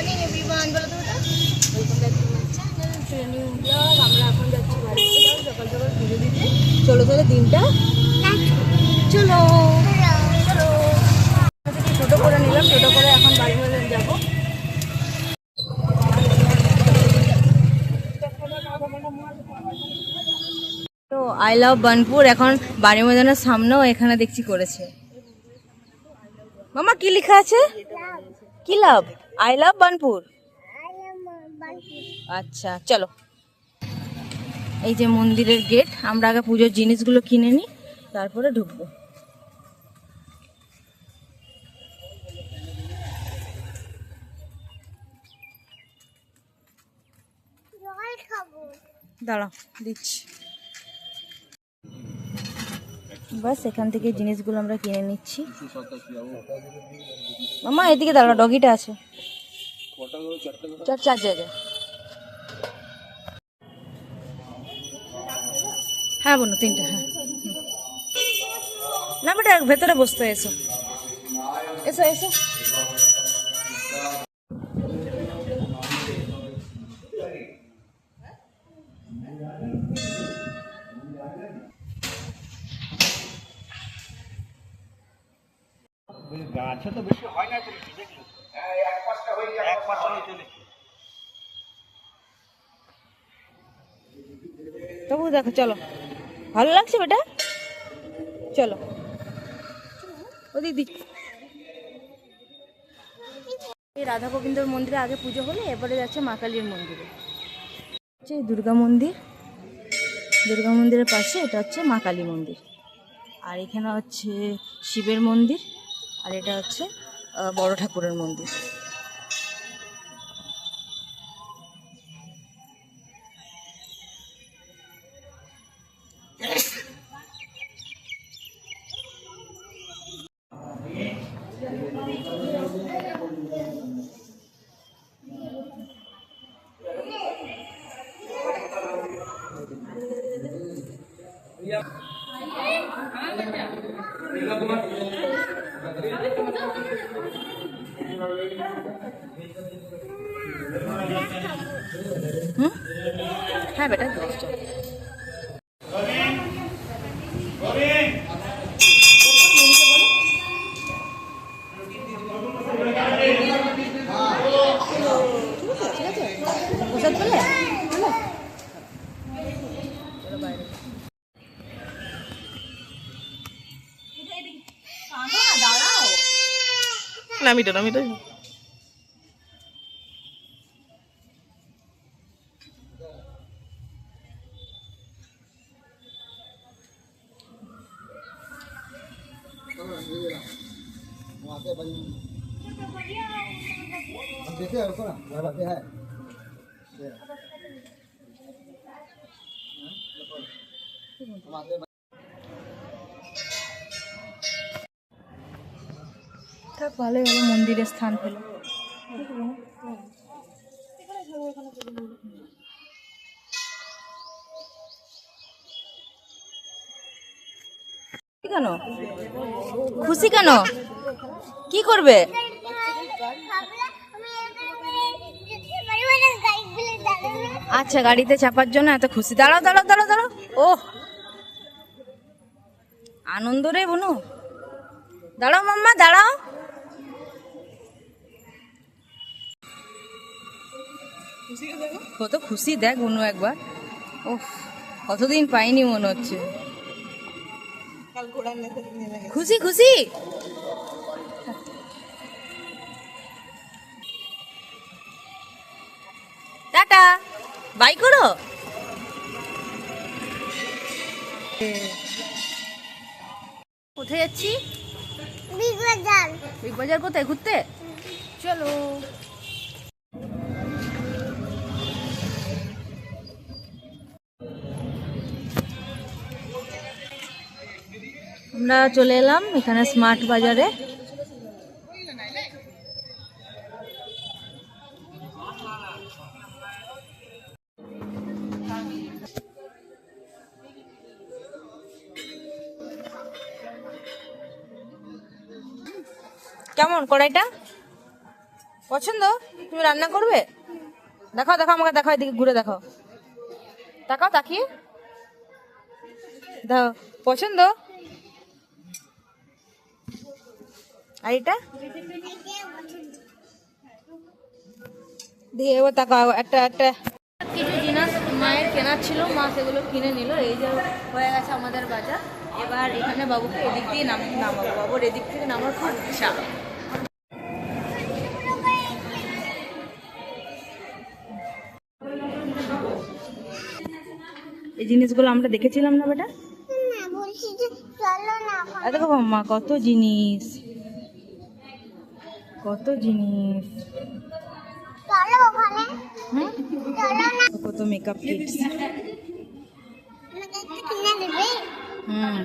Morning everyone বলো তো welcome back to my channel training blog আমরা এখন যাচ্ছি সকাল সকাল দিতে চলো। চলো দিনটা চলো টোটো করে নিলাম টোটো করে এখন বাড়ি যাব। আই লাভ বানপুর, এখন বাড়ি ময়দানের সামনেও এখানে দেখছি করেছে। মামা, কি লেখা আছে? কি লাভ? আই লাভ বানপুর আচ্ছা চলো। এই যে মন্দিরের গেট আমরা আগে পুজোর জিনিসগুলো কিনে নিই তারপরে ঢুকবো। দাঁড়াও দিচ্ছি। বাস, এখান থেকে জিনিসগুলো আমরা কিনে নিচ্ছি। মামা, এদিকে দাঁড়া ডগিটা আছে। চার চার জায়গায়। হ্যাঁ বোনো তিনটা হ্যাঁ। না বেটা, ভেতরে বসতে এসো। এসো এসো। গাছে তো বেশি হয় না দেখলি এক পাঁচটা হয়ে তবু দেখো, চলো। ভালো লাগছে বেটা? চলো। দিক। এই রাধা গোবিন্দর মন্দিরে আগে পুজো হলে, এবারে যাচ্ছে মা কালীর মন্দিরে। হচ্ছে দুর্গা মন্দির। দুর্গা মন্দিরের পাশে এটা হচ্ছে মা কালী মন্দির। আর এখানে হচ্ছে শিবের মন্দির। আর এটা হচ্ছে বড় ঠাকুরের মন্দির হুম হ্যাঁ বেটা দিস নামিটা নামিটা देखे उसको ना लगाते हैं থাক ভালোই হলো মন্দিরে স্থান পেল কেন? খুশি কেন? কি করবে? আচ্ছা গাড়িতে চাপার জন্য এত খুশি। দাঁড়াও দাঁড়াও দাঁড়াও দাঁড়াও। ও আনন্দ রে বনু। দাঁড়াও মাম্মা, দাঁড়াও। কত খুশি দেখ অনু একবার। ও কতদিন পাইনি মনে হচ্ছে। খুশি খুশি? টাটা বাই করো। কোথায় যাচ্ছি? বিগ বাজার কোথায় ঘুরতে? চলো। আমরা চলে এলাম এখানে স্মার্ট বাজারে কেমন কড়াইটা? পছন্দ? তুমি রান্না করবে? দেখাও দেখাও আমাকে, দেখাও এদিকে, ঘুরে দেখাও। তাকাও তাকিয়ে। দাও পছন্দ? আর এটা? দিয়ে এবার তাকাও একটা একটা। কিছু জিনিস মায়ের কেনার ছিল মা সেগুলো কিনে নিল। এই যে হয়ে গেছে আমাদের বাজার। এবার এখানে বাবুকে এদিক দিয়ে নাম নামাবো। বাবুর এদিক থেকে নামার খুব ইচ্ছা। এই জিনিসগুলো আমরা দেখেছিলাম না বেটা? না বলছি যে চলো না আর দেখো মা কত জিনিস। কত জিনিস? কত মেকআপ কিটস হুম।